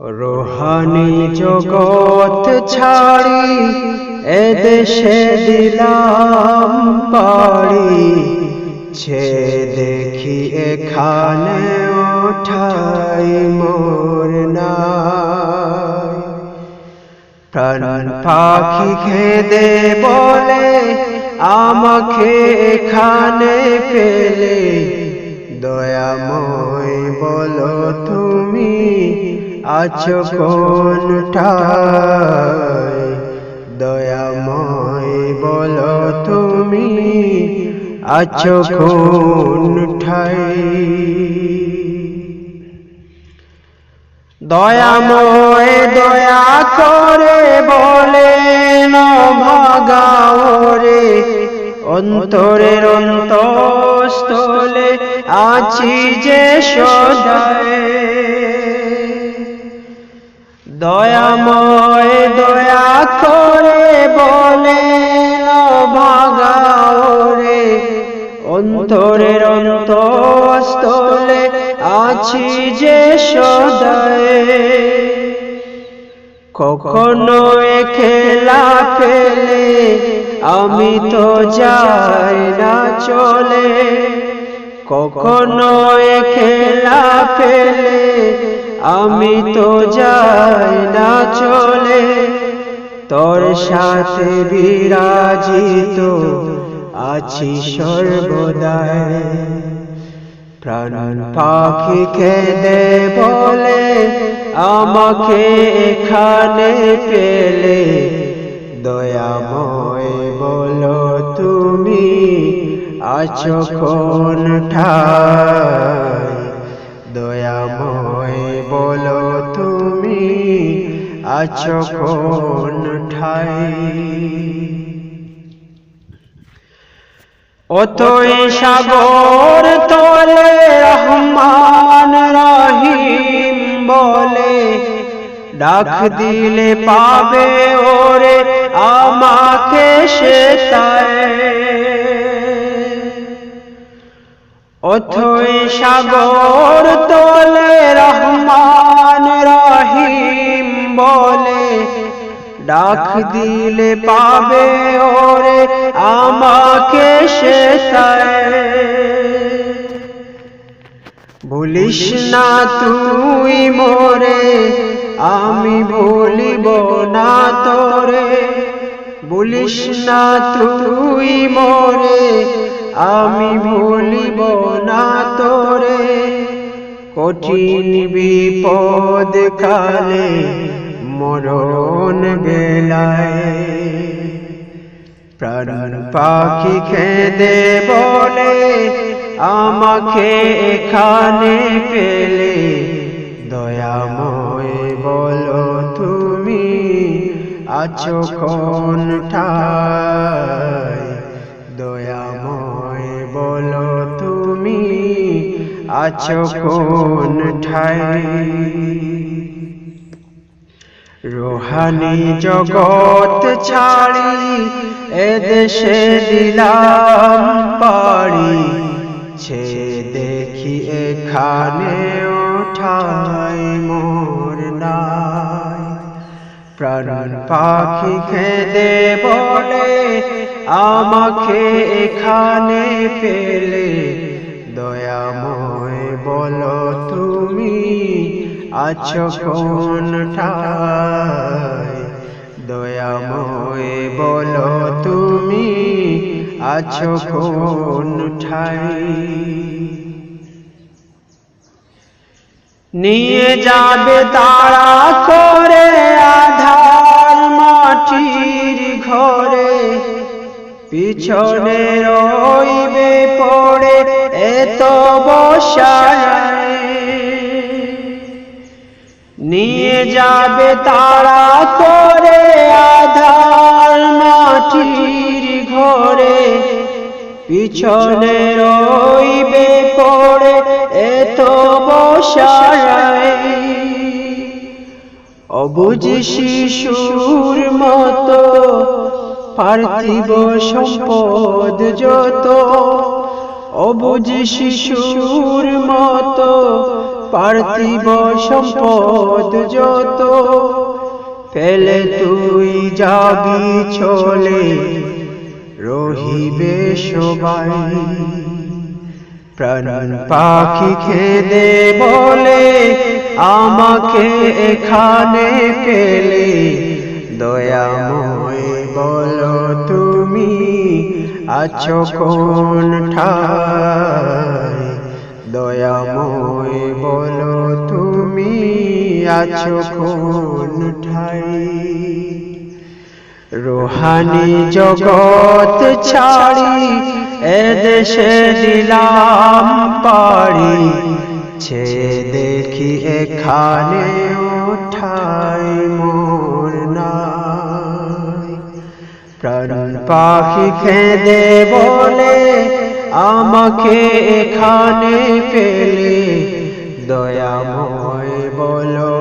রোহানি জগৎ ছাড়ি এদেশে দিলাম পাড়ি। ছে দেখি এখানে ওঠাই মোর প্রাণ পাখি খেদে বলে, আমাকে এখানে পেলে। দয়াময় বলো তুমি আছো কোনটায় দয়াময় বলো তুমি, আছো কোনটায় দয়াময় দয়া করে বলে ভাগাও রে। অন্তরের অন্তস্থলে আছি যে সদায় দয়াময় দয়া করে বলে ভাগাও রে, অন্তরের অন্তস্থলে আছি যে সদায়। কখনো খেলা পেলে আমি তো যাই না চলে। কখনো খেলা পেলে আমি তো যাই না চলে। তোর সাথে বিরাজিত আছি সর্বদায় প্রাণ পাখি খেদে বলে আমাকে এখানে পেলে। দয়াময় বলো তুমি আছো কোন ঠাই, দয়াময় বলো তুমি আছো কোন ঠাই। অতই সাগর তলে রহমান রহিম বলে, ডাক দিলে পাবে ওরে আমাকে সে অথই সাগর তলে রহমান রহিম বলে, ডাক দিলে পাবে ওরে আমাকে সে ভুলিস না তুই মোরে, আমি বলিব না তোরে। বলিস না তুই মোরে আমি ভুলিব না তোরে। কঠিন বিপদ কালে মরণ বেলায় প্রাণ পাখি খেদে বলে, আমাকে এখানে পেলে। দয়াময় বলো তুমি, আছো কোন বলো তুমি, আছো কোন ঠাই? রোহানি জগৎ ছাড়ি এদেশে দিলাম পাড়ি। ছে দেখি এখানে ওঠাই মোর নাই প্রাণ পাখি খেদে বলে, আমাকে এখানে পেলে দয়াময় বলো তুমি, আছো ঠাই দয়াময় বলো তুমি, আছো কোন ঠাই নিয়ে যাবে তারা করে আধার মাটির ঘরে, পিছনে রইবে পড়ে এত বসায়। নিয়ে যাবে তারা করে আধার মাটির ঘরে, পিছনে রইবে পড়ে এত বসায়। অবুঝ শিশুর মতো পার্থিব সম্পদ যত অবুঝ শিশুর মতো পার্থিব সম্পদ যত ফেলে তুই যাবি চলে রহিবে সবাই। প্রাণ পাখি খেদে বলে আমাকে এখানে পেলে। দয়াময় বলো তুমি আছো কোন ঠাই দয়াময় বলো তুমি আছো কোন ঠাই রোহানি জগৎ ছাড়ি, এদেশে দিলাম পাড়ি। ছে দেখি এখানে ওঠাই মোর প্রাণ পাখি খেদে বলে আমাকে এখানে পেলে দয়াময় বল।